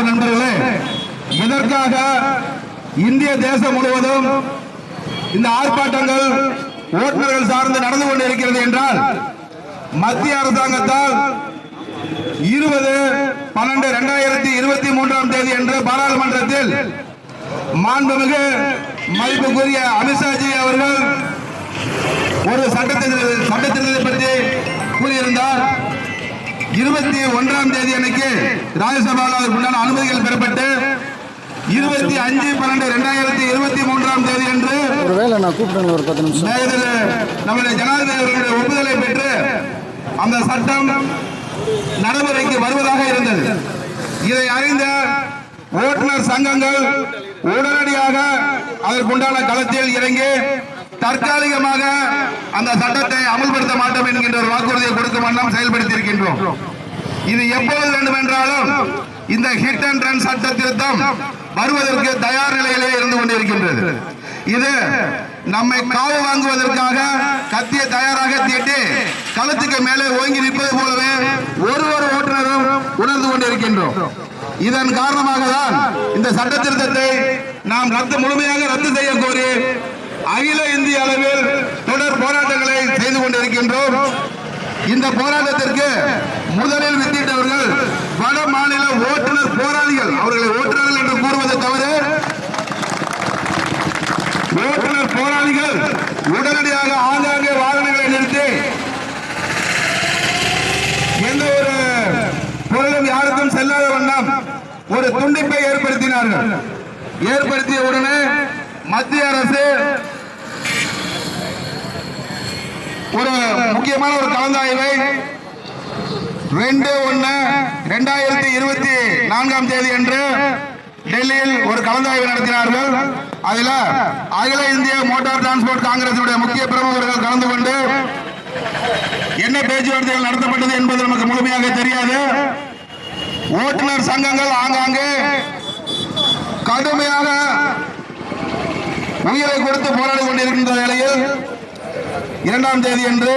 அன்பு நண்பர்களே இதற்காக இந்திய தேசம் முழுவதும் இந்த ஆர்ப்பாட்டங்கள் ஓட்டுநர்கள் சார்ந்து நடந்து கொண்டிருக்கிறது என்றால் மத்திய அரசாங்கத்தால் இருபது பன்னெண்டு இரண்டாயிரத்தி இருபத்தி மூன்றாம் தேதி என்று பாராளுமன்றத்தில் மாண்புமிகு மதிப்புக்குரிய அமித்ஷாஜி அவர்கள் இருபத்தி ஒன்றாம் தேதி அன்னைக்கு ராஜ்யசபாவில் அதற்குண்டான அனுமதிகள் பெறப்பட்டு இருபத்தி அஞ்சு பன்னெண்டு இரண்டாயிரத்தி இருபத்தி மூன்றாம் தேதி அன்று ஒருவேளை நான் கூப்பிட்டேன் ஒரு பத்து நிமிஷம். இதில் நம்முடைய ஜனாதிபதி அவர்களுடைய ஒப்புதலை பெற்று அந்த சட்டம் நடைமுறைக்கு வருவதாக இருந்தது. இதை அறிந்த ஓட்டுநர் சங்கங்கள் உடனடியாக அதற்குண்டான களத்தில் இறங்கி தற்காலிகமாக அந்த சட்டத்தை அமல்படுத்த மாட்டோம் என்கின்ற ஒரு வாக்குறுதியை கொடுக்கும் வண்ணம் செயல்படுத்தி இருக்கின்றோம் இது எப்போது வேண்டுமென்றாலும் இந்த ஹிட் அண்ட் ரன் சட்ட திருத்தம் வருவதற்கு தயார் நிலையிலே இருந்து கொண்டிருக்கின்றது. இது நம்மை காவு வாங்குவதற்காக கத்திய தயாராக தீட்டி களத்துக்கு மேலே ஓங்கி நிற்பது போலவே ஒரு ஒரு ஓட்டுநரும் உணர்ந்து கொண்டிருக்கின்றோம். இதன் காரணமாக தான் இந்த சட்ட திருத்தத்தை நாம் ரத்து முழுமையாக ரத்து செய்ய கோரி அகில இந்திய அளவில் தொடர் போராட்டங்களை செய்து கொண்டிருக்கின்றோம். இந்த போராட்டத்திற்கு முதலில் வித்திட்டவர்கள் வட மாநில ஓட்டுநர் போராளிகள். அவர்களை ஓட்டுநர்கள் என்று கூறுவது தவறு. ஓட்டுநர் போராளிகள் உடனடியாக ஆங்காங்கே வாகனங்களை நிறுத்தி எந்த ஒரு பொருளும் யாருக்கும் செல்லாத வண்ணம் ஒரு துண்டிப்பை ஏற்படுத்தினார்கள். ஏற்படுத்திய உடனே மத்திய அரசு ஒரு முக்கியமான ஒரு கலந்தாய்வை ரெண்டு ஒன்னு ரெண்டாயிரத்தி இருபத்தி நான்காம் தேதி அன்று டெல்லியில் ஒரு கலந்தாய்வு நடத்தினார்கள். அதில் அகில இந்திய மோட்டார் டிரான்ஸ்போர்ட் காங்கிரசுடைய முக்கிய பிரமுகர்கள் கலந்து கொண்டு என்ன பேச்சுவார்த்தைகள் நடத்தப்பட்டது என்பது நமக்கு முழுமையாக தெரியாது. ஓட்டுநர் சங்கங்கள் ஆங்காங்கே கடுமையாக உயிரை கொடுத்து போராடி கொண்டிருக்கின்ற நிலையில் இரண்டாம் தேதி என்று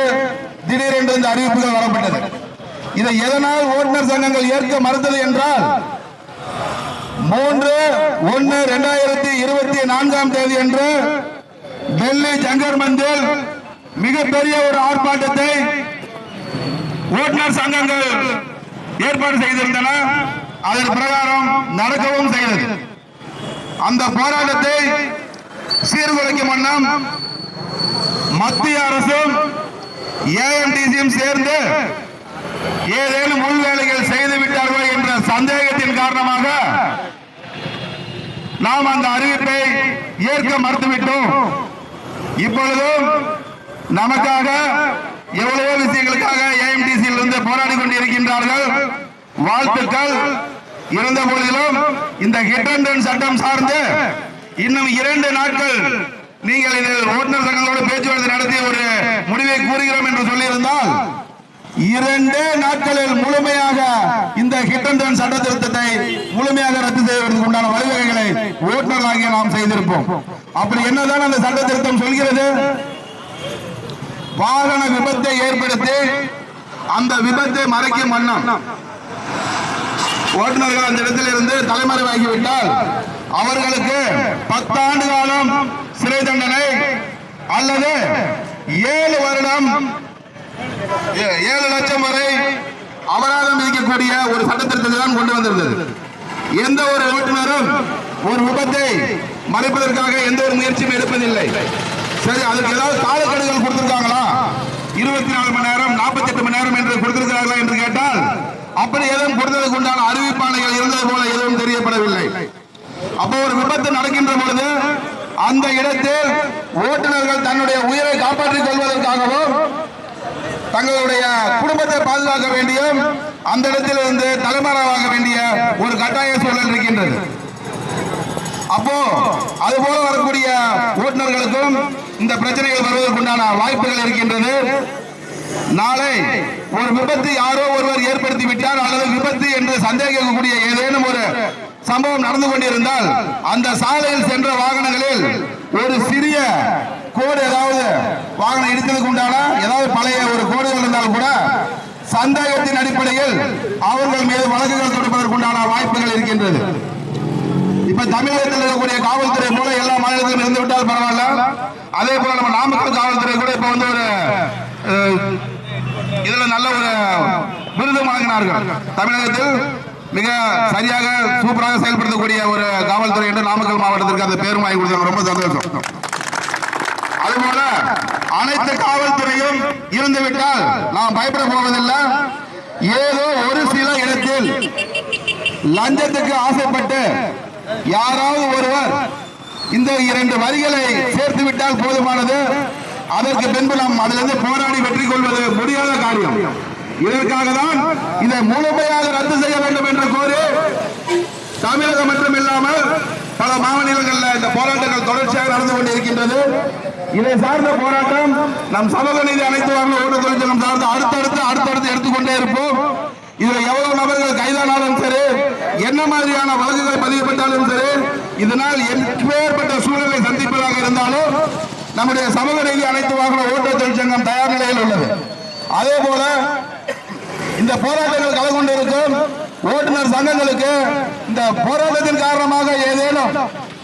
திடீரென்று இந்த அறிவிப்புகள் வரப்பட்டது. இதை எதனால் ஓட்டுநர் சங்கங்கள் ஏற்க மறுத்தது என்றால் மூன்று ஒன்னு இரண்டாயிரத்தி இருபத்தி நான்காம் தேதி அன்று டெல்லி ஜங்கர் மந்தில் மிகப்பெரிய ஒரு ஆர்ப்பாட்டத்தை ஓட்டுநர் சங்கங்கள் ஏற்பாடு செய்திருந்தன. அதன் பிரகாரம் நடக்கவும் செய்தது. அந்த போராட்டத்தை சீர்குலைக்கும் வண்ணம் மத்திய அரசும் ஏஎம்டிசியும் சேர்ந்து ஏதேனும் உள்வேலைகள் செய்து விட்டார்களோ என்ற சந்தேகத்தின் காரணமாக நாம் அந்த அறிவிப்பை ஏற்க மறுத்துவிட்டோம். இப்பொழுதும் நமக்காக எவ்வளவோ விஷயங்களுக்காக ஏஎம்டிசியில் இருந்து போராடி கொண்டிருக்கின்றார்கள். வாழ்த்துக்கள். இருந்த பொழுதிலும் இந்த ஹிட் அண்ட் சட்டம் சார்ந்து இன்னும் இரண்டு நாட்கள் நீங்கள் இதில் ஓட்டுநர் சங்கம் இரண்டு நாட்களில் முழுமையாக இந்த ஹிட் அண்ட் ரன் சட்ட திருத்தத்தை முழுமையாக ரத்து செய்வதற்கு உண்டான வழிவகைகளை ஓட்டுநர்களாகிய நாம் செய்திருப்போம். அப்படி என்னதான் அந்த சட்ட திருத்தம் சொல்கிறது? வாகன விபத்தை ஏற்படுத்தி அந்த விபத்தை மறைக்கும் வண்ணம். ஓட்டுநர்கள் அந்த இடத்தில் இருந்து தலைமறைவாகிவிட்டால் அவர்களுக்கு பத்தாண்டு காலம் சிறை தண்டனை அல்லது ஏழு வருடம் ஏழு லட்சம் வரை அபராதம் விதிக்கக்கூடிய ஒரு சட்டத்திட்டத்தை தான் கொண்டு வந்திருந்தது. எந்த ஒரு ஓட்டுநரும் ஒரு விபத்தை மறைப்பதற்காக எந்த ஒரு முயற்சியும் எடுப்பதில்லை. சரி அதுக்கு ஏதாவது காலக்கெடுகள் கொடுத்திருக்காங்களா? இருபத்தி நாலு மணி நேரம் நாற்பத்தி எட்டு மணி நேரம் என்று கொடுத்திருக்கிறார்களா என்று கேட்டால் அப்படி எதுவும் கொடுத்ததுக்கு உண்டான அறிவிப்பாளைகள் இருந்தது போல எதுவும் தெரியப்படவில்லை. அப்போ ஒரு விபத்து நடக்கின்ற பொழுது அந்த இடத்தில் ஓட்டுநர்கள் தன்னுடைய உயிரை காப்பாற்றிக் கொள்வதற்காகவும் தங்களுடைய குடும்பத்தை பாதுகாக்க வேண்டிய அந்த இடத்தில் இருந்து தலைமறைவாக வேண்டிய ஒரு கட்டாய சூழல் இருக்கின்றது. அப்போ அது போல வரக்கூடிய ஓட்டுநர்களுக்கும் இந்த பிரச்சனைகள் வருவதற்குண்டான வாய்ப்புகள் இருக்கின்றது. நாளை ஒரு விபத்து யாரோ ஒருவர் ஏற்படுத்தி விட்டார் அல்லது விபத்து என்று சந்தேகிக்கக்கூடிய ஏதேனும் ஒரு சம்பவம் நடந்து கொண்டிருந்தால் அந்த சாலையில் சென்ற வாகனங்களில் ஒரு சிறிய கோடு ஏதாவது வாகனம் இடித்ததுக்கு உண்டான ஏதாவது பழைய ஒரு கோடு சந்தேகத்தின் அடிப்படையில் அவர்கள் மீது வழக்குகள் தொடுப்பதற்குண்டான வாய்ப்புகள் இருக்கின்றது. இப்ப தமிழகத்தில் இருக்கக்கூடிய காவல்துறை போல எல்லா மாநிலத்திலும் இருந்து விட்டால் பரவாயில்ல. அதே போல நம்ம நாமக்கல் காவல்துறை கூட இப்ப வந்து ஒரு இதுல நல்ல ஒரு விருது வழங்கினார்கள். தமிழகத்தில் மிக சரியாக சூப்பராக செயல்படுத்தக்கூடிய ஒரு காவல்துறை என்று நாமக்கல் மாவட்டத்திற்கு அந்த பேரும் வாங்கி கொடுத்தாங்க ரொம்ப சந்தோஷம். அதுபோல அனைத்து காவல்துறையும் இருந்துவிட்டால் நாம் பயப்பட போவதில்லை. ஏதோ ஒரு சில இடத்தில் லஞ்சத்துக்கு ஆசைப்பட்டு யாராவது ஒருவர் இந்த இரண்டு வரிகளை சேர்த்து விட்டால் போதுமானது. அதற்கு பின்பு நாம் அதிலிருந்து போராடி வெற்றி கொள்வது முடியாத காரியம். இதற்காக தான் இதை முழுமையாக ரத்து செய்ய வேண்டும் என்று கோரி தமிழகம் மட்டும் இல்லாமல் பல மாநிலங்களில் இந்த போராட்டங்கள் தொடர்ச்சியாக நடந்து கொண்டிருக்கின்றது. இதை சார்ந்த போராட்டம். நம் சமூக நீதி அனைத்து வாங்க ஓட்டு தொழிற்சங்கம் சார்ந்து அடுத்தடுத்து அடுத்தடுத்து எடுத்துக்கொண்டே இருப்போம். இதுல எவ்வளவு நபர்கள் கைதானாலும் சரி என்ன மாதிரியான வழக்குகள் பதியப்பட்டாலும் சரி இதனால் எப்பேற்பட்ட சூழலை சந்திப்பதாக இருந்தாலும் நம்முடைய சமூக நீதி அனைத்து வாகன ஓட்டு தொழிற்சங்கம் தயார் நிலையில் உள்ளது. அதே போல இந்த போராட்டங்கள் கலந்து கொண்டிருக்கும் ஓட்டுநர் சங்கங்களுக்கு இந்த போராட்டத்தின் காரணமாக ஏதேனும்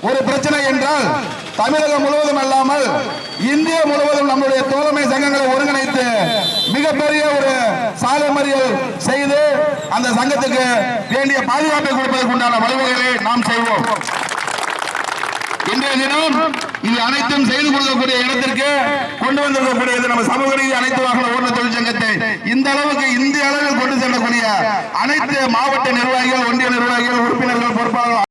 ஒரு பிரச்சனை என்றால் தமிழகம் முழுவதும் அல்லாமல் இந்திய முழுவதும் நம்முடைய தோழமை சங்கங்களை ஒருங்கிணைத்து மிகப்பெரிய ஒரு சாலை மறியல் செய்து அந்த சங்கத்துக்கு வேண்டிய பாதுகாப்பை கொடுப்பதற்கு உண்டான வழிவகைகளை நாம் செய்வோம். இன்றைய தினம் இது அனைத்தும் செய்து கொடுக்கக்கூடிய இடத்திற்கு கொண்டு வந்திருக்கக்கூடியது நம்ம சமூக ரீதி அனைத்து வாகன ஓட்டுநர் தொழிற்சங்கத்தை இந்த அளவுக்கு இந்திய அளவில் கொண்டு செல்லக்கூடிய அனைத்து மாவட்ட நிர்வாகிகள் ஒன்றிய நிர்வாகிகள் உறுப்பினர்கள் பொறுப்பாளர்கள்